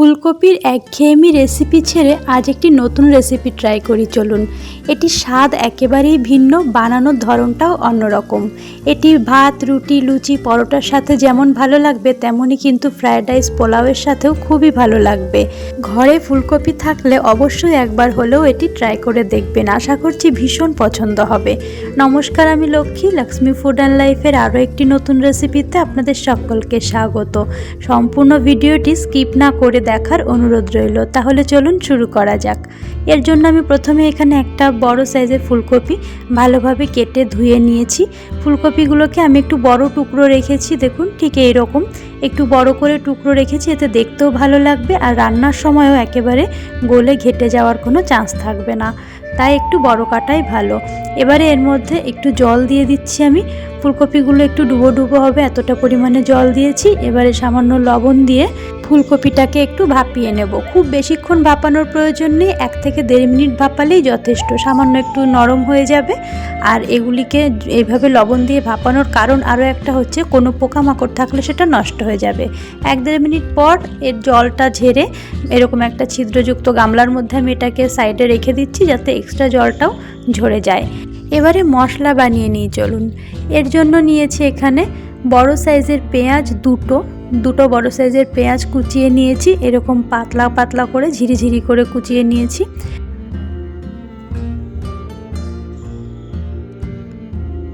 ফুলকপির একঘেয়েমি রেসিপি ছেড়ে আজ একটি নতুন রেসিপি ট্রাই করি, চলুন। এটি স্বাদ একেবারেই ভিন্ন, বানানোর ধরনটাও অন্যরকম। এটি ভাত, রুটি, লুচি, পরোটার সাথে যেমন ভালো লাগবে, তেমনই কিন্তু ফ্রায়েড রাইস পোলাওয়ের সাথেও খুবই ভালো লাগবে। ঘরে ফুলকপি থাকলে অবশ্যই একবার হলেও এটি ট্রাই করে দেখবেন। আশা করছি ভীষণ পছন্দ হবে। নমস্কার, আমি লক্ষ্মী। লক্ষ্মী ফুড অ্যান্ড লাইফের আরও একটি নতুন রেসিপিতে আপনাদের সকলকে স্বাগত। সম্পূর্ণ ভিডিওটি স্কিপ না করে দেখার অনুরোধ রইল। তাহলে চলুন শুরু করা যাক। এর জন্য আমি প্রথমে এখানে একটা বড় সাইজের ফুলকপি ভালোভাবে কেটে ধুয়ে নিয়েছি। ফুলকপিগুলোকে আমি একটু বড় টুকরো রেখেছি, দেখুন, ঠিক এই রকম। একটু বড় করে টুকরো রেখেছি, এতে দেখতেও ভালো লাগবে আর রান্নার সময়ও একেবারে গোলে ঘেটে যাওয়ার কোনো চান্স থাকবে না। তাই একটু বড় কাটাই ভালো। এবারে এর মধ্যে একটু জল দিয়ে দিচ্ছি আমি। ফুলকপিগুলো একটু ডুবো ডুবো হবে, এতটা পরিমাণে জল দিয়েছি। এবারে সামান্য লবণ দিয়ে ফুলকপিটাকে একটু ভাপিয়ে নেব। খুব বেশিক্ষণ ভাপানোর প্রয়োজন নেই, এক থেকে দেড় মিনিট ভাপালেই যথেষ্ট। সামান্য একটু নরম হয়ে যাবে। আর এগুলিকে এইভাবে লবণ দিয়ে ভাপানোর কারণ আরও একটা হচ্ছে, কোনো পোকামাকড় থাকলে সেটা নষ্ট হয়ে যাবে। এক দেড় মিনিট পর এর জলটা ঝেড়ে এরকম একটা ছিদ্রযুক্ত গামলার মধ্যে আমি এটাকে সাইডে রেখে দিচ্ছি যাতে এক্সট্রা জলটাও ঝরে যায়। এবারে মশলা বানিয়ে নিয়ে চলুন। এর জন্য নিয়েছি এখানে বড় সাইজের পেঁয়াজ দুটো দুটো বড় সাইজের পেঁয়াজ কুচিয়ে নিয়েছি, এরকম পাতলা পাতলা করে ঝিরিঝিরি করে কুচিয়ে নিয়েছি।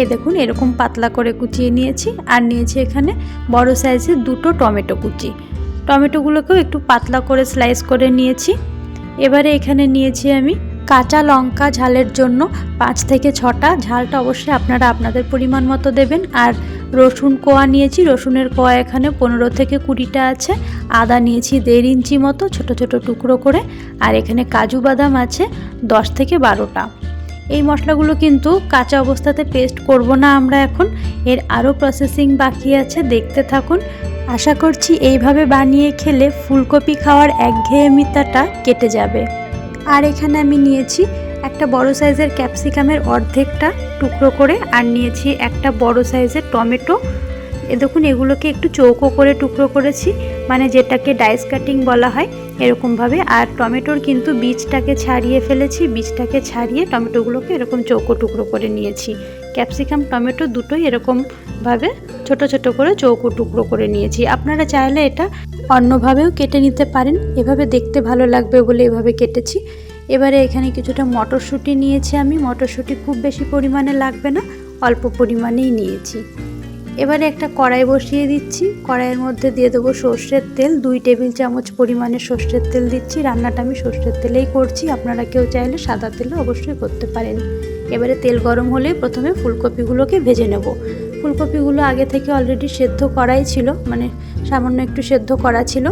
এ দেখুন, এরকম পাতলা করে কুচিয়ে নিয়েছি, আর নিয়েছি এখানে বড় সাইজের দুটো টমেটো কুচি। টমেটোগুলোকেও একটু পাতলা করে স্লাইস করে নিয়েছি। এবারে এখানে নিয়েছি আমি কাঁচা লঙ্কা ঝালের জন্য পাঁচ থেকে ছটা ঝালটা অবশ্যই আপনারা আপনাদের পরিমাণ মতো দেবেন। আর রসুন কোয়া নিয়েছি, রসুনের কোয়া এখানে পনেরো থেকে কুড়িটা আছে। আদা নিয়েছি দেড় ইঞ্চি মতো, ছোট ছোট টুকরো করে। আর এখানে কাজু বাদাম আছে দশ থেকে বারোটা। এই মশলাগুলো কিন্তু কাঁচা অবস্থাতে পেস্ট করব না আমরা এখন। এর আরও প্রসেসিং বাকি আছে, দেখতে থাকুন। আশা করছি এইভাবে বানিয়ে খেলে ফুলকপি খাওয়ার একঘেয়েমিতাটা কেটে যাবে। আর এখানে আমি নিয়েছি একটা বড় সাইজের ক্যাপসিকামের অর্ধেকটা টুকরো করে, আর নিয়েছি একটা বড় সাইজের টমেটো। এ দেখুন, এগুলোকে একটু চৌকো করে টুকরো করেছি মানে যেটাকে ডাইস কাটিং বলা হয় এরকমভাবে। আর টমেটোর কিন্তু বীজটাকে ছাড়িয়ে ফেলেছি, বীজটাকে ছাড়িয়ে টমেটোগুলোকে এরকম চৌকো টুকরো করে নিয়েছি। ক্যাপসিকাম, টমেটো দুটোই এরকমভাবে ছোট ছোট করে চৌকো টুকরো করে নিয়েছি। আপনারা চাইলে এটা অন্যভাবেও কেটে নিতে পারেন। এভাবে দেখতে ভালো লাগবে বলে এভাবে কেটেছি। এবারে এখানে কিছুটা মটরশুঁটি নিয়েছি আমি। মটরশুঁটি খুব বেশি পরিমাণে লাগবে না, অল্প পরিমাণেই নিয়েছি। এবারে একটা কড়াই বসিয়ে দিচ্ছি। কড়াইয়ের মধ্যে দিয়ে দেবো সর্ষের তেল। দুই টেবিল চামচ পরিমাণে সর্ষের তেল দিচ্ছি। রান্নাটা আমি সর্ষের তেলেই করছি। আপনারা কেউ চাইলে সাদা তেলও অবশ্যই করতে পারেন। এবারে তেল গরম হলে প্রথমে ফুলকপিগুলোকে ভেজে নেব। ফুলকপিগুলো আগে থেকে অলরেডি সেদ্ধ করাই ছিল মানে সামান্য একটু সেদ্ধ করা ছিল।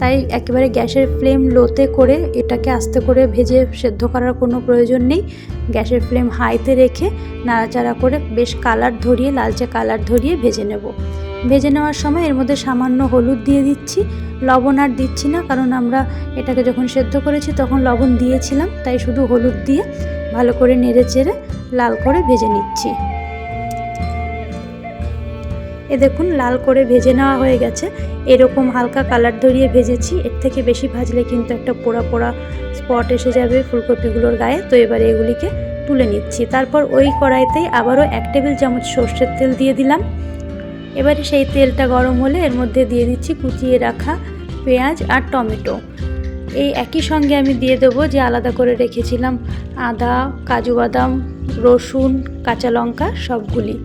তাই একেবারে গ্যাসের ফ্লেম লোতে করে এটাকে আস্তে করে ভেজে সেদ্ধ করার কোনো প্রয়োজন নেই। গ্যাসের ফ্লেম হাইতে রেখে নাড়াচাড়া করে বেশ কালার ধরিয়ে, লালচে কালার ধরিয়ে ভেজে নেব। ভেজে নেওয়ার সময় এর মধ্যে সামান্য হলুদ দিয়ে দিচ্ছি। লবণ আর দিচ্ছি না, কারণ আমরা এটাকে যখন সেদ্ধ করেছি তখন লবণ দিয়েছিলাম, তাই শুধু হলুদ দিয়ে ভালো করে নেড়ে চেড়ে লাল করে ভেজে নিচ্ছি। এ দেখুন, লাল করে ভেজে নেওয়া হয়ে গেছে। এরকম হালকা কালার ধরিয়ে ভেজেছি। এর থেকে বেশি ভাজলে কিন্তু একটা পোড়া পোড়া স্পট এসে যাবে ফুলকপিগুলোর গায়ে। তো এবারে এগুলিকে তুলে নিচ্ছি। তারপর ওই কড়াইতেই আবারও এক টেবিল চামচ সর্ষের তেল দিয়ে দিলাম। এবারে সেই তেলটা গরম হলে এর মধ্যে দিয়ে দিচ্ছি কুচিয়ে রাখা পেঁয়াজ আর টমেটো। এই একই সঙ্গে আমি দিয়ে দেবো যে আলাদা করে রেখেছিলাম আদা, কাজু বাদাম রসুন, কাঁচা লঙ্কা, সবগুলি।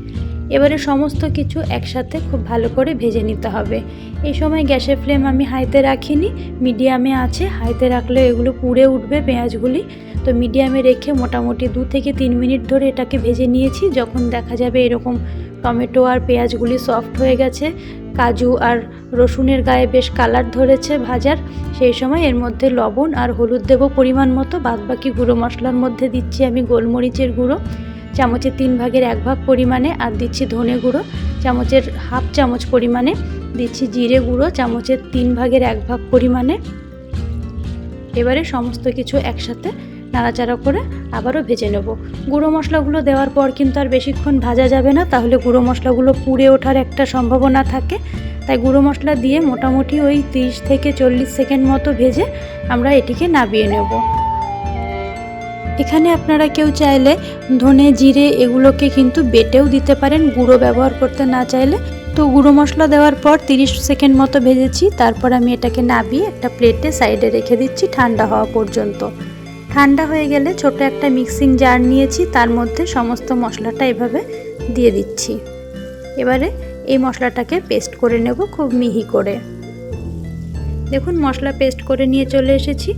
এবারে সমস্ত কিছু একসাথে খুব ভালো করে ভেজে নিতে হবে। এই সময় গ্যাসের ফ্লেম আমি হাইতে রাখিনি, মিডিয়ামে আছে। হাইতে রাখলে এগুলো পুড়ে উঠবে পেঁয়াজগুলি। তো মিডিয়ামে রেখে মোটামুটি দু থেকে তিন মিনিট ধরে এটাকে ভেজে নিয়েছি। যখন দেখা যাবে এরকম টমেটো আর পেঁয়াজগুলি সফট হয়ে গেছে কাজু আর রসুনের গায়ে বেশ কালার ধরেছে ভাজার। সেই সময় এর মধ্যে লবণ আর হলুদ দেবো পরিমাণ মতো। বাদবাকি গুঁড়ো মশলার মধ্যে দিচ্ছি আমি গোলমরিচের গুঁড়ো। চামচের তিন ভাগের এক ভাগ পরিমাণে আর দিচ্ছি ধনে গুঁড়ো। চামচের হাফ চামচ পরিমাণে দিচ্ছি জিরে গুঁড়ো। চামচের তিন ভাগের এক ভাগ পরিমাণে। এবারে সমস্ত কিছু একসাথে নাড়াচাড়া করে আবারও ভেজে নেব। গুঁড়ো মশলাগুলো দেওয়ার পর কিন্তু আর বেশিক্ষণ ভাজা যাবে না, তাহলে গুঁড়ো মশলাগুলো পুড়ে ওঠার একটা সম্ভাবনা থাকে। তাই গুঁড়ো মশলা দিয়ে মোটামুটি ওই তিরিশ থেকে চল্লিশ সেকেন্ড মতো ভেজে আমরা এটিকে নাবিয়ে নেব। এখানে আপনারা কেউ চাইলে ধনে জিরে এগুলোকে কিন্তু বেটেও দিতে পারেন, গুঁড়ো ব্যবহার করতে না চাইলে। তো গুঁড়ো মশলা দেওয়ার পর 30 সেকেন্ড মতো ভেজেছি, তারপর আমি এটাকে নাবিয়ে একটা প্লেটে সাইডে রেখে দিচ্ছি ঠান্ডা হওয়া পর্যন্ত। ঠান্ডা হয়ে গেলে ছোট একটা মিক্সিং জার নিয়েছি, তার মধ্যে সমস্ত মশলাটা এভাবে দিয়ে দিচ্ছি। এবারে এই মশলাটাকে পেস্ট করে নেব খুব মিহি করে। দেখুন, মশলা পেস্ট করে নিয়ে চলে এসেছি।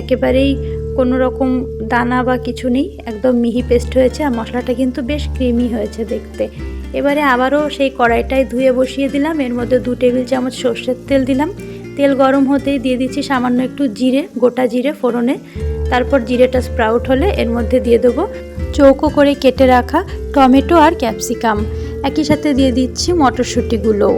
একেবারেই কোনো রকম দানা বা কিছু নেই, একদম মিহি পেস্ট হয়েছে আর মশলাটা কিন্তু বেশ ক্রিমি হয়েছে দেখতে। এবারে আবারও সেই কড়াইটাই ধুয়ে বসিয়ে দিলাম, এর মধ্যে দু টেবিল চামচ সর্ষের তেল দিলাম। তেল গরম হতেই দিয়ে দিচ্ছি সামান্য একটু জিরে, গোটা জিরে ফোড়নে তারপর জিরেটা স্প্রাউট হলে এর মধ্যে দিয়ে দেবো চৌকো করে কেটে রাখা টমেটো আর ক্যাপসিকাম। একই সাথে দিয়ে দিচ্ছি মটরশুঁটিগুলোও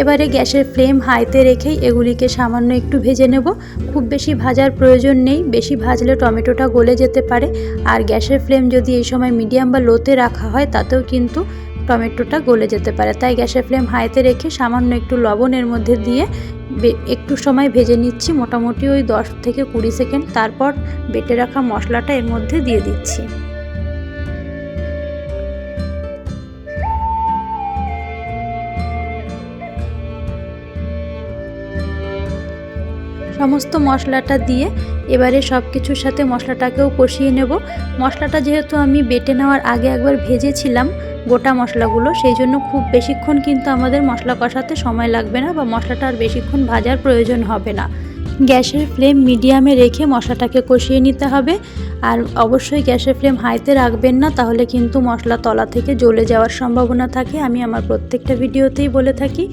এবারে গ্যাসের ফ্লেম হাইতে রেখেই এগুলিকে সামান্য একটু ভেজে নেব। খুব বেশি ভাজার প্রয়োজন নেই, বেশি ভাজলে টমেটোটা গলে যেতে পারে। আর গ্যাসের ফ্লেম যদি এই সময় মিডিয়াম বা লোতে রাখা হয়, তাতেও কিন্তু টমেটোটা গলে যেতে পারে। তাই গ্যাসের ফ্লেম হাইতে রেখে সামান্য একটু লবণের মধ্যে দিয়ে একটু সময় ভেজে নিচ্ছি। মোটামুটি ওই দশ থেকে কুড়ি সেকেন্ড। তারপর বেটে রাখা মশলাটা এর মধ্যে দিয়ে দিচ্ছি। সমস্ত মশলাটা দিয়ে এবারে সব কিছুর সাথে মশলাটাকেও কষিয়ে নেব। মশলাটা যেহেতু আমি বেটে নেওয়ার আগে একবার ভেজেছিলাম গোটা মশলাগুলো, সেই জন্য খুব বেশিক্ষণ কিন্তু আমাদের মশলা কষাতে সময় লাগবে না বা মশলাটা আর বেশিক্ষণ ভাজার প্রয়োজন হবে না। গ্যাসের ফ্লেম মিডিয়ামে রেখে মশলাটাকে কষিয়ে নিতে হবে। আর অবশ্যই গ্যাসের ফ্লেম হাইতে রাখবেন না, তাহলে কিন্তু মশলা তলা থেকে জ্বলে যাওয়ার সম্ভাবনা থাকে। আমি আমার প্রত্যেকটা ভিডিওতেই বলে থাকি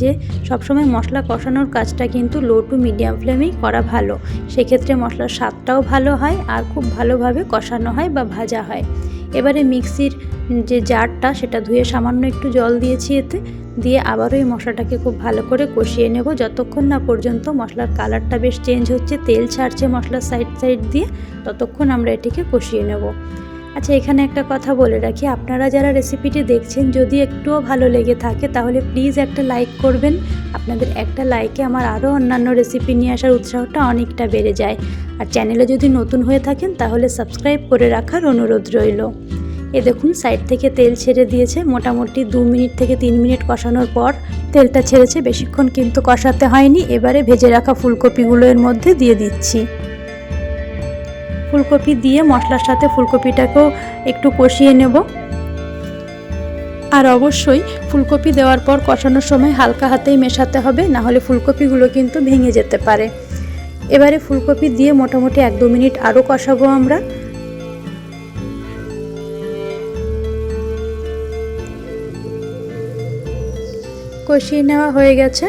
যে, সবসময় মশলা কষানোর কাজটা কিন্তু লো টু মিডিয়াম ফ্লেমেই করা ভালো। সেক্ষেত্রে মশলার স্বাদটাও ভালো হয় আর খুব ভালোভাবে কষানো হয় বা ভাজা হয়। এবারে মিক্সির যে জারটা, সেটা ধুয়ে সামান্য একটু জল দিয়েছি এতে। দিয়ে আবারও এই মশলাটাকে খুব ভালো করে কষিয়ে নেব। যতক্ষণ না পর্যন্ত মশলার কালারটা বেশ চেঞ্জ হচ্ছে, তেল ছাড়ছে মশলার সাইড সাইড দিয়ে, ততক্ষণ আমরা এটিকে কষিয়ে নেব। আচ্ছা এখানে একটা কথা বলে রাখি। আপনারা যারা রেসিপিটি দেখছেন, যদি একটুও ভালো লেগে থাকে, তাহলে প্লিজ একটা লাইক করবেন। আপনাদের একটা লাইকে আমার আরও অন্যান্য রেসিপি নিয়ে আসার উৎসাহটা অনেকটা বেড়ে যায়। আর চ্যানেলে যদি নতুন হয়ে থাকেন, তাহলে সাবস্ক্রাইব করে রাখার অনুরোধ রইল। এ দেখুন সাইড থেকে তেল ছেড়ে দিয়েছে। মোটামুটি দু মিনিট থেকে তিন মিনিট কষানোর পর তেলটা ছেড়েছে। বেশিক্ষণ কিন্তু কষাতে হয়নি। এবারে ভেজে রাখা ফুলকপিগুলো এর মধ্যে দিয়ে দিচ্ছি। ফুলকপি দিয়ে মশলার সাথে ফুলকপিটাকেও একটু কষিয়ে নেব। আর অবশ্যই ফুলকপি দেওয়ার পর কষানোর সময় হালকা হাতেই মেশাতে হবে, না হলে ফুলকপিগুলো কিন্তু ভেঙে যেতে পারে। এবারে ফুলকপি দিয়ে মোটামুটি এক দু মিনিট আরও কষাবো আমরা। কষিয়ে নেওয়া হয়ে গেছে।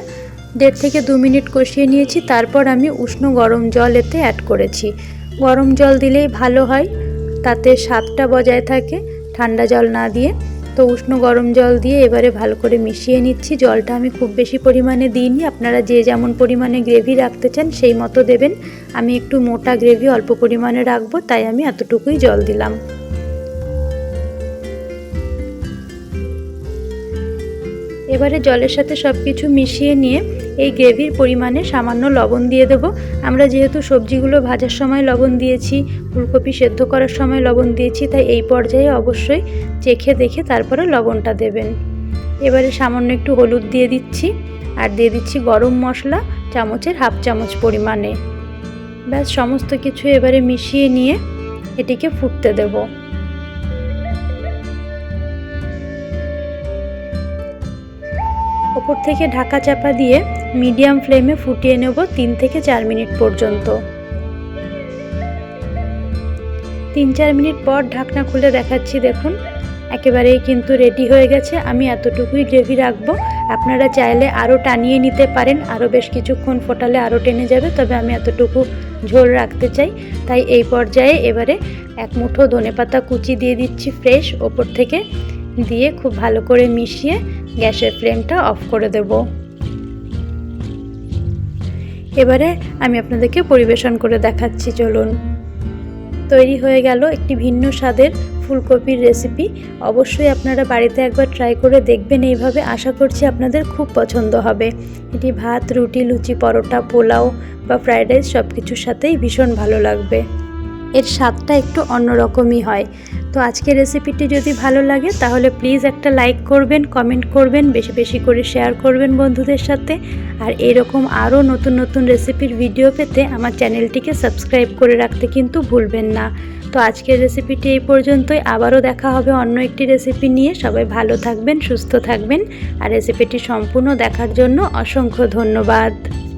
দেড় থেকে দু মিনিট কষিয়ে নিয়েছি, তারপর আমি উষ্ণ গরম জল এতে অ্যাড করেছি। গরম জল দিলেই ভালো হয়। তাতে স্বাদটা বজায় থাকে, ঠান্ডা জল না দিয়ে। তো উষ্ণ গরম জল দিয়ে এবারে ভালো করে মিশিয়ে নিচ্ছি। জলটা আমি খুব বেশি পরিমাণে দিইনি। আপনারা যে যেমন পরিমাণে গ্রেভি রাখতে চান সেই মতো দেবেন। আমি একটু মোটা গ্রেভি অল্প পরিমাণে রাখব, তাই আমি এতটুকুই জল দিলাম। এবারে জলের সাথে সব কিছু মিশিয়ে নিয়ে এই গ্রেভির পরিমাণে সামান্য লবণ দিয়ে দেব। আমরা যেহেতু সবজিগুলো ভাজার সময় লবণ দিয়েছি, ফুলকপি সেদ্ধ করার সময় লবণ দিয়েছি, তাই এই পর্যায়ে অবশ্যই চেখে দেখে তারপরে লবণটা দেবেন। এবারে সামান্য একটু হলুদ দিয়ে দিচ্ছি আর দিয়ে দিচ্ছি গরম মশলা চামচের হাফ চামচ পরিমাণে। ব্যাস, সমস্ত কিছু এবারে মিশিয়ে নিয়ে এটিকে ফুটতে দেবো। ওপর থেকে ঢাকা চাপা দিয়ে মিডিয়াম ফ্লেমে ফুটিয়ে নেব তিন থেকে চার মিনিট পর্যন্ত। তিন চার মিনিট পর ঢাকনা খুলে দেখাচ্ছি, দেখুন। একেবারেই কিন্তু রেডি হয়ে গেছে। আমি এতটুকুই গ্রেভি রাখব। আপনারা চাইলে আরও টানিয়ে নিতে পারেন। আরও বেশ কিছুক্ষণ ফোটালে আরও টেনে যাবে, তবে আমি এতটুকু ঝোল রাখতে চাই। তাই এই পর্যায়ে এবারে এক মুঠো ধনে পাতা কুচি দিয়ে দিচ্ছি ফ্রেশ ওপর থেকে দিয়ে খুব ভালো করে মিশিয়ে গ্যাসের ফ্লেমটা অফ করে দেব। এবারে আমি আপনাদেরকে পরিবেশন করে দেখাচ্ছি, চলুন। তৈরি হয়ে গেল একটি ভিন্ন স্বাদের ফুলকপির রেসিপি। অবশ্যই আপনারা বাড়িতে একবার ট্রাই করে দেখবেন, এইভাবে আশা করছি আপনাদের খুব পছন্দ হবে। এটি ভাত, রুটি, লুচি, পরোটা, পোলাও বা ফ্রাইড রাইস সব কিছুর সাথেই ভীষণ ভালো লাগবে। এর স্বাদটা একটু অন্যরকমই হয়। তো আজকের রেসিপিটি যদি ভালো লাগে, তাহলে প্লিজ একটা লাইক করবেন কমেন্ট করবেন, বেশি বেশি করে শেয়ার করবেন বন্ধুদের সাথে। আর এরকম আরও নতুন নতুন রেসিপির ভিডিও পেতে আমার চ্যানেলটিকে সাবস্ক্রাইব করে রাখতে কিন্তু ভুলবেন না। তো আজকের রেসিপিটি এই পর্যন্তই। আবারও দেখা হবে অন্য একটি রেসিপি নিয়ে। সবাই ভালো থাকবেন, সুস্থ থাকবেন। আর রেসিপিটি সম্পূর্ণ দেখার জন্য অসংখ্য ধন্যবাদ।